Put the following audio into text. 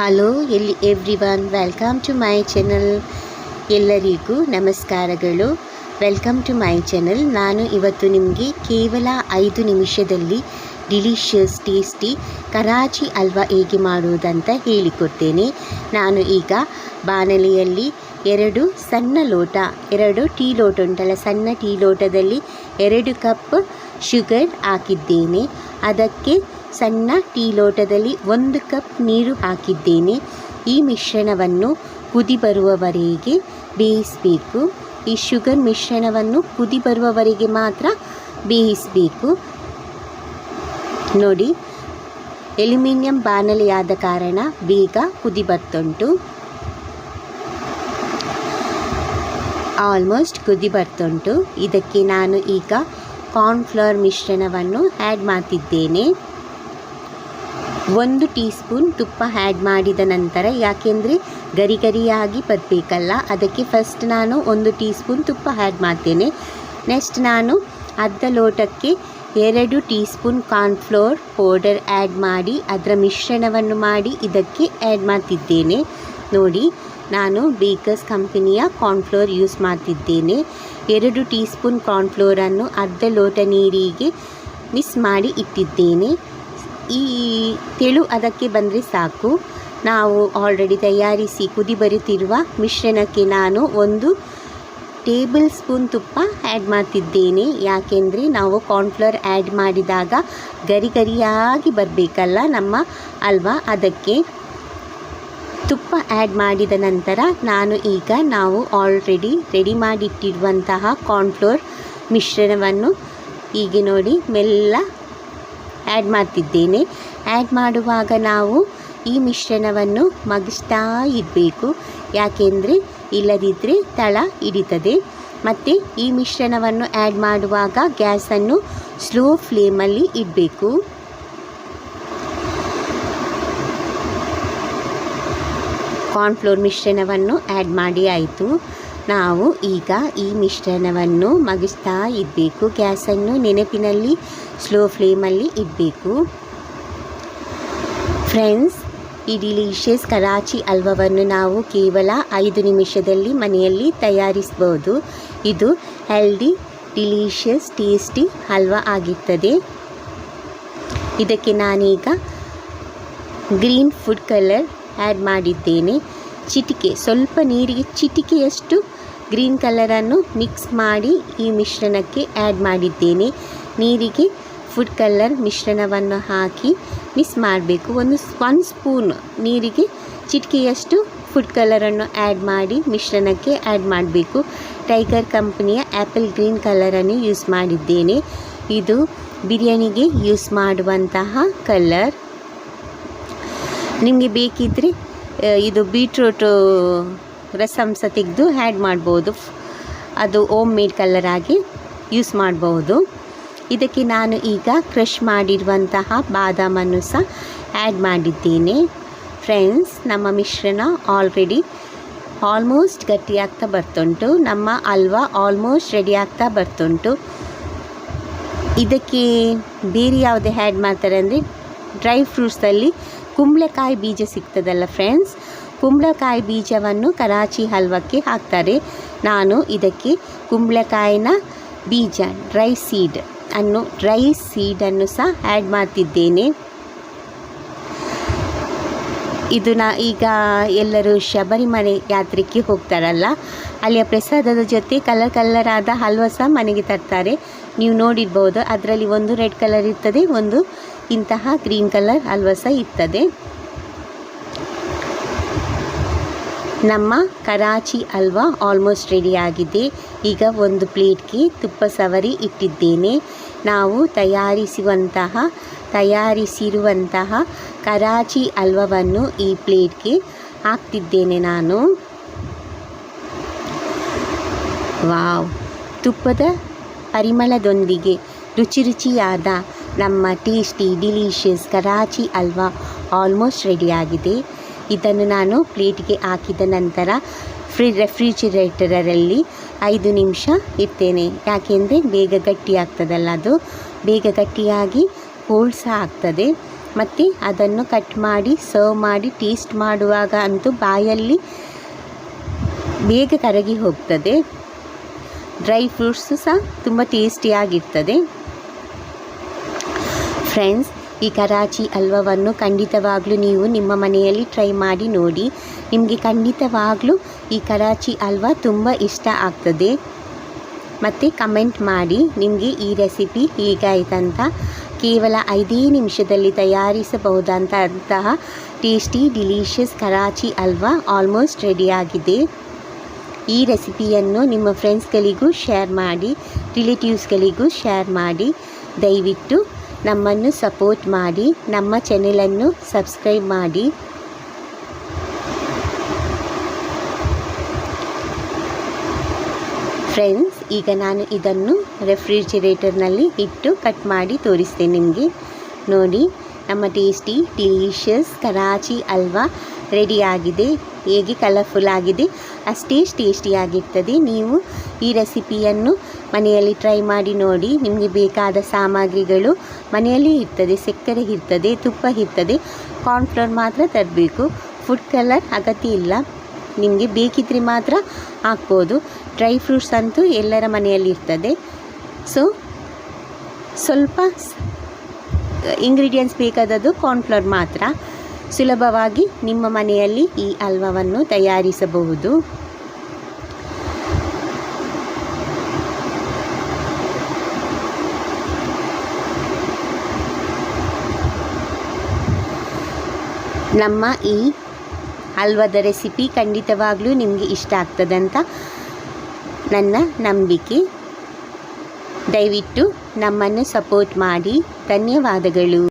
Hello ಎಲ್ಲಿ everyone welcome to my channel ಎಲ್ಲರಿಗೂ ನಮಸ್ಕಾರಗಳು. ವೆಲ್ಕಮ್ ಟು ಮೈ ಚಾನಲ್ ನಾನು ಇವತ್ತು ನಿಮಗೆ ಕೇವಲ ಐದು ನಿಮಿಷದಲ್ಲಿ ಡಿಲಿಷಿಯಸ್ ಟೇಸ್ಟಿ ಕರಾಚಿ ಹಲ್ವಾ ಹೇಗೆ ಮಾಡುವುದಂತ ಹೇಳಿಕೊಡ್ತೇನೆ. ನಾನು ಈಗ ಬಾಣಲೆಯಲ್ಲಿ ಎರಡು ಸಣ್ಣ ಲೋಟ, ಎರಡು ಟೀ ಲೋಟ ಉಂಟಲ್ಲ, ಸಣ್ಣ ಟೀ ಲೋಟದಲ್ಲಿ ಎರಡು ಕಪ್ ಶುಗರ್ ಹಾಕಿದ್ದೇನೆ. ಅದಕ್ಕೆ ಸಣ್ಣ ಟೀ ಲೋಟದಲ್ಲಿ ಒಂದು ಕಪ್ ನೀರು ಹಾಕಿದ್ದೇನೆ. ಈ ಮಿಶ್ರಣವನ್ನು ಕುದಿ ಬರುವವರೆಗೆ ಬೇಯಿಸಬೇಕು. ಈ ಶುಗರ್ ಮಿಶ್ರಣವನ್ನು ಕುದಿ ಬರುವವರೆಗೆ ಮಾತ್ರ ಬೇಯಿಸಬೇಕು. ನೋಡಿ ಎಲ್ಯುಮಿನಿಯಂ ಬಾಣಲೆಯಾದ ಕಾರಣ ಬೇಗ ಕುದಿ ಬರ್ತುಂಟು. ಆಲ್ಮೋಸ್ಟ್ ಕುದಿ ಬರ್ತುಂಟು. ಇದಕ್ಕೆ ನಾನು ಈಗ ಕಾರ್ನ್ಫ್ಲವರ್ ಮಿಶ್ರಣವನ್ನು ಆ್ಯಡ್ ಮಾಡ್ತಿದ್ದೇನೆ. ಒಂದು ಟೀ ಸ್ಪೂನ್ ತುಪ್ಪ ಆ್ಯಡ್ ಮಾಡಿದ ನಂತರ ಯಾಕೆಂದರೆ ಗರಿ ಗರಿಯಾಗಿ ಬರಬೇಕಲ್ಲ, ಅದಕ್ಕೆ ಫಸ್ಟ್ ನಾನು ಒಂದು ಟೀ ಸ್ಪೂನ್ ತುಪ್ಪ ಆ್ಯಡ್ ಮಾಡ್ತೇನೆ. ನೆಕ್ಸ್ಟ್ ನಾನು ಅರ್ಧ ಲೋಟಕ್ಕೆ ಎರಡು teaspoon cornflour powder add ಮಾಡಿ, ಅದರ ಮಿಶ್ರಣವನ್ನು ಮಾಡಿ ಇದಕ್ಕೆ ಆ್ಯಡ್ ಮಾಡ್ತಿದ್ದೇನೆ. ನೋಡಿ, ನಾನು ಬೇಕರ್ಸ್ ಕಂಪನಿಯ ಕಾರ್ನ್ಫ್ಲೋರ್ ಯೂಸ್ ಮಾಡ್ತಿದ್ದೇನೆ. ಎರಡು ಟೀ ಸ್ಪೂನ್ ಕಾರ್ನ್ಫ್ಲೋರನ್ನು ಅರ್ಧ ಲೋಟ ನೀರಿಗೆ ಮಿಕ್ಸ್ ಮಾಡಿ ಇಟ್ಟಿದ್ದೇನೆ. ಈ ತೆಳು ಅದಕ್ಕೆ ಬಂದರೆ ಸಾಕು. ನಾವು ಆಲ್ರೆಡಿ ತಯಾರಿಸಿ ಕುದಿ ಬರುತ್ತಿರುವ ಮಿಶ್ರಣಕ್ಕೆ ನಾನು ಒಂದು ಟೇಬಲ್ ಸ್ಪೂನ್ ತುಪ್ಪ ಆ್ಯಡ್ ಮಾಡ್ತಿದ್ದೇನೆ. ಯಾಕೆಂದರೆ ನಾವು ಕಾರ್ನ್ಫ್ಲವರ್ ಆ್ಯಡ್ ಮಾಡಿದಾಗ ಗರಿ ಗರಿಯಾಗಿ ಬರಬೇಕಲ್ಲ ನಮ್ಮ ಅಲ್ವಾ? ಅದಕ್ಕೆ ತುಪ್ಪ ಆ್ಯಡ್ ಮಾಡಿದ ನಂತರ ನಾನು ಈಗ ನಾವು ಆಲ್ರೆಡಿ ರೆಡಿ ಮಾಡಿಟ್ಟಿರುವಂತಹ ಕಾರ್ನ್ಫ್ಲೋರ್ ಮಿಶ್ರಣವನ್ನು ಹೀಗೆ ನೋಡಿ, ಮೆಲ್ಲ ಆ್ಯಡ್ ಮಾಡ್ತಿದ್ದೇನೆ. ಆ್ಯಡ್ ಮಾಡುವಾಗ ನಾವು ಈ ಮಿಶ್ರಣವನ್ನು ಮಗಿಸ್ತಾ ಇರಬೇಕು ಯಾಕೆಂದರೆ ಇಲ್ಲದಿದ್ದರೆ ತಳ ಹಿಡಿತದೆ. ಮತ್ತು ಈ ಮಿಶ್ರಣವನ್ನು ಆ್ಯಡ್ ಮಾಡುವಾಗ ಗ್ಯಾಸನ್ನು ಸ್ಲೋ ಫ್ಲೇಮಲ್ಲಿ ಇಡಬೇಕು. ಕಾರ್ನ್ಫ್ಲೋರ್ ಮಿಶ್ರಣವನ್ನು ಆ್ಯಡ್ ಮಾಡಿ ಆಯಿತು. ನಾವು ಈಗ ಈ ಮಿಶ್ರಣವನ್ನು ಮಗಿಸ್ತಾ ಇರಬೇಕು. ಗ್ಯಾಸನ್ನು ನೆನಪಿನಲ್ಲಿ, ಸ್ಲೋ ಫ್ಲೇಮಲ್ಲಿ ಇಡಬೇಕು. ಫ್ರೆಂಡ್ಸ್, ಈ ಡಿಲಿಷಿಯಸ್ ಕರಾಚಿ ಹಲ್ವವನ್ನು ನಾವು ಕೇವಲ ಐದು ನಿಮಿಷದಲ್ಲಿ ಮನೆಯಲ್ಲಿ ತಯಾರಿಸ್ಬೋದು. ಇದು ಹೆಲ್ದಿ, ಡಿಲಿಷಿಯಸ್, ಟೇಸ್ಟಿ ಹಲ್ವ ಆಗಿರ್ತದೆ. ಇದಕ್ಕೆ ನಾನೀಗ ಗ್ರೀನ್ ಫುಡ್ ಕಲರ್ ಆ್ಯಡ್ ಮಾಡಿದ್ದೇನೆ. ಚಿಟಿಕೆ, ಸ್ವಲ್ಪ ನೀರಿಗೆ ಚಿಟಿಕೆಯಷ್ಟು ಗ್ರೀನ್ ಕಲರನ್ನು ಮಿಕ್ಸ್ ಮಾಡಿ ಈ ಮಿಶ್ರಣಕ್ಕೆ ಆ್ಯಡ್ ಮಾಡಿದ್ದೇನೆ. ನೀರಿಗೆ ಫುಡ್ ಕಲರ್ ಮಿಶ್ರಣವನ್ನು ಹಾಕಿ ಮಿಕ್ಸ್ ಮಾಡಬೇಕು. ಒಂದು ಒನ್ ಸ್ಪೂನ್ ನೀರಿಗೆ ಚಿಟಿಕೆಯಷ್ಟು ಫುಡ್ ಕಲರನ್ನು ಆ್ಯಡ್ ಮಾಡಿ ಮಿಶ್ರಣಕ್ಕೆ ಆ್ಯಡ್ ಮಾಡಬೇಕು. ಟೈಗರ್ ಕಂಪನಿಯ ಆ್ಯಪಲ್ ಗ್ರೀನ್ ಕಲರನ್ನು ಯೂಸ್ ಮಾಡಿದ್ದೇನೆ. ಇದು ಬಿರಿಯಾನಿಗೆ ಯೂಸ್ ಮಾಡುವಂತಹ ಕಲರ್ ನಿಮಗೆ ಬೇಕಿದ್ದರೆ ಇದು ಬೀಟ್ರೂಟು ಸಹ ತೆಗೆದು ಆ್ಯಡ್ ಮಾಡ್ಬೋದು. ಅದು ಓಮ್ ಮೇಡ್ ಕಲರ್ ಆಗಿ ಯೂಸ್ ಮಾಡಬಹುದು ಇದಕ್ಕೆ ನಾನು ಈಗ ಕ್ರಷ್ ಮಾಡಿರುವಂತಹ ಬಾದಾಮನ್ನು ಸಹ ಆ್ಯಡ್ ಮಾಡಿದ್ದೇನೆ. ಫ್ರೆಂಡ್ಸ್ ನಮ್ಮ ಮಿಶ್ರಣ ಆಲ್ರೆಡಿ ಆಲ್ಮೋಸ್ಟ್ ಗಟ್ಟಿಯಾಗ್ತಾ ಬರ್ತುಂಟು. ನಮ್ಮ ಹಲ್ವಾ ಆಲ್ಮೋಸ್ಟ್ ರೆಡಿ ಆಗ್ತಾ ಬರ್ತುಂಟು. ಇದಕ್ಕೆ ಬೇರೆ ಯಾವುದೇ ಆ್ಯಡ್ ಮಾಡ್ತಾರೆ ಅಂದರೆ ಡ್ರೈ ಫ್ರೂಟ್ಸಲ್ಲಿ ಕುಂಬಳಕಾಯಿ ಬೀಜ ಸಿಗ್ತದಲ್ಲ ಫ್ರೆಂಡ್ಸ್ ಕುಂಬಳಕಾಯಿ ಬೀಜವನ್ನು ಕರಾಚಿ ಹಲ್ವಕ್ಕೆ ಹಾಕ್ತಾರೆ. ನಾನು ಇದಕ್ಕೆ ಕುಂಬಳಕಾಯಿನ ಬೀಜ ಡ್ರೈ ಸೀಡ್ ಅನ್ನು ಡ್ರೈ ಸೀಡನ್ನು ಸಹ ಆ್ಯಡ್ ಮಾಡ್ತಿದ್ದೇನೆ. ಇದು ನಾ ಈಗ ಎಲ್ಲರೂ ಶಬರಿಮಲೆ ಯಾತ್ರೆಗೆ ಹೋಗ್ತಾರಲ್ಲ, ಅಲ್ಲಿಯ ಪ್ರಸಾದದ ಜೊತೆ ಕಲರ್ ಕಲರ್ ಆದ ಹಲ್ವ ಸಹ ಮನೆಗೆ ತರ್ತಾರೆ. ನೀವು ನೋಡಿರ್ಬೋದು, ಅದರಲ್ಲಿ ಒಂದು ರೆಡ್ ಕಲರ್ ಇರ್ತದೆ, ಒಂದು ಇಂತಹ ಗ್ರೀನ್ ಕಲರ್ ಹಲ್ವ ಸಹ ಇರ್ತದೆ. ನಮ್ಮ ಕರಾಚಿ ಹಲ್ವಾ ಆಲ್ಮೋಸ್ಟ್ ರೆಡಿಯಾಗಿದೆ ಈಗ ಒಂದು ಪ್ಲೇಟ್ಗೆ ತುಪ್ಪ ಸವರಿ ಇಟ್ಟಿದ್ದೇನೆ. ನಾವು ತಯಾರಿಸುವಂತಹ, ತಯಾರಿಸಿರುವಂತಹ ಕರಾಚಿ ಹಲ್ವವನ್ನು ಈ ಪ್ಲೇಟ್ಗೆ ಹಾಕ್ತಿದ್ದೇನೆ ನಾನು. ವಾವ್! ತುಪ್ಪದ ಪರಿಮಳದೊಂದಿಗೆ ರುಚಿ ರುಚಿಯಾದ ನಮ್ಮ ಟೇಸ್ಟಿ ಡಿಲೀಷಿಯಸ್ ಕರಾಚಿ ಅಲ್ವಾ ಆಲ್ಮೋಸ್ಟ್ ರೆಡಿಯಾಗಿದೆ ಇದನ್ನು ನಾನು ಪ್ಲೇಟಿಗೆ ಹಾಕಿದ ನಂತರ ಫ್ರಿ ರೆಫ್ರಿಜಿರೇಟರಲ್ಲಿ ಐದು ನಿಮಿಷ ಇಡ್ತೇನೆ. ಯಾಕೆಂದರೆ ಬೇಗ ಗಟ್ಟಿ ಆಗ್ತದಲ್ಲ ಅದು. ಬೇಗ ಗಟ್ಟಿಯಾಗಿ ಕೋಲ್ಡ್ ಸಹ ಆಗ್ತದೆ. ಮತ್ತು ಅದನ್ನು ಕಟ್ ಮಾಡಿ ಸರ್ವ್ ಮಾಡಿ ಟೇಸ್ಟ್ ಮಾಡುವಾಗ ಅಂತೂ ಬಾಯಲ್ಲಿ ಬೇಗ ಕರಗಿ ಹೋಗ್ತದೆ. ಡ್ರೈ ಫ್ರೂಟ್ಸು ಸಹ ತುಂಬ ಟೇಸ್ಟಿಯಾಗಿರ್ತದೆ ಫ್ರೆಂಡ್ಸ್ ಈ ಕರಾಚಿ ಹಲ್ವವನ್ನು ಖಂಡಿತವಾಗ್ಲೂ ನೀವು ನಿಮ್ಮ ಮನೆಯಲ್ಲಿ ಟ್ರೈ ಮಾಡಿ ನೋಡಿ. ನಿಮಗೆ ಖಂಡಿತವಾಗ್ಲೂ ಈ ಕರಾಚಿ ಹಲ್ವ ತುಂಬ ಇಷ್ಟ ಆಗ್ತದೆ. ಮತ್ತು ಕಮೆಂಟ್ ಮಾಡಿ, ನಿಮಗೆ ಈ ರೆಸಿಪಿ ಹೇಗಾಯ್ತಂತ ಕೇವಲ ಐದೇ ನಿಮಿಷದಲ್ಲಿ ತಯಾರಿಸಬಹುದಂತಹ tasty delicious Karachi halwa almost ರೆಡಿಯಾಗಿದೆ ಈ ರೆಸಿಪಿಯನ್ನು ನಿಮ್ಮ ಫ್ರೆಂಡ್ಸ್ಗಳಿಗೂ ಶೇರ್ ಮಾಡಿ ರಿಲೇಟಿವ್ಸ್ಗಳಿಗೂ ಶೇರ್ ಮಾಡಿ. ದಯವಿಟ್ಟು ನಮ್ಮನ್ನು ಸಪೋರ್ಟ್ ಮಾಡಿ, ನಮ್ಮ ಚಾನೆಲನ್ನು ಸಬ್ಸ್ಕ್ರೈಬ್ ಮಾಡಿ. ಫ್ರೆಂಡ್ಸ್, ಈಗ ನಾನು ಇದನ್ನು ರೆಫ್ರಿಜಿರೇಟರ್ನಲ್ಲಿ ಇಟ್ಟು ಕಟ್ ಮಾಡಿ ತೋರಿಸ್ತೇನೆ ನಿಮಗೆ. ನೋಡಿ, ನಮ್ಮ ಟೇಸ್ಟಿ, ಡಿಲೀಷಿಯಸ್ ಕರಾಚಿ ಹಲ್ವಾ ರೆಡಿಯಾಗಿದೆ ಹೇಗೆ ಕಲರ್ಫುಲ್ ಆಗಿದೆ, ಅಷ್ಟೇ ಟೇಸ್ಟಿಯಾಗಿರ್ತದೆ. ನೀವು ಈ ರೆಸಿಪಿಯನ್ನು ಮನೆಯಲ್ಲಿ ಟ್ರೈ ಮಾಡಿ ನೋಡಿ. ನಿಮಗೆ ಬೇಕಾದ ಸಾಮಗ್ರಿಗಳು ಮನೆಯಲ್ಲಿ ಇರ್ತದೆ, ಸಕ್ಕರೆ ಇರ್ತದೆ, ತುಪ್ಪ ಇರ್ತದೆ. ಕಾರ್ನ್ಫ್ಲೋರ್ ಮಾತ್ರ ತರಬೇಕು. ಫುಡ್ ಕಲರ್ ಅಗತ್ಯ ಇಲ್ಲ. ನಿಮಗೆ ಬೇಕಿದ್ರೆ ಮಾತ್ರ ಹಾಕ್ಬೋದು. ಡ್ರೈ ಫ್ರೂಟ್ಸ್ ಅಂತೂ ಎಲ್ಲರ ಮನೆಯಲ್ಲಿ ಇರ್ತದೆ. ಸೊ ಸ್ವಲ್ಪ ಇಂಗ್ರೀಡಿಯೆಂಟ್ಸ್ ಬೇಕಾದದ್ದು ಕಾರ್ನ್ಫ್ಲೋರ್ ಮಾತ್ರ. ಸುಲಭವಾಗಿ ನಿಮ್ಮ ಮನೆಯಲ್ಲಿ ಈ ಹಲ್ವವನ್ನು ತಯಾರಿಸಬಹುದು. ನಮ್ಮ ಈ ಹಲ್ವದ ರೆಸಿಪಿ ಖಂಡಿತವಾಗಲೂ ನಿಮಗೆ ಇಷ್ಟ ಆಗ್ತದಂತ ನನ್ನ ನಂಬಿಕೆ. ದಯವಿಟ್ಟು ನಮ್ಮನ್ನು ಸಪೋರ್ಟ್ ಮಾಡಿ. ಧನ್ಯವಾದಗಳು.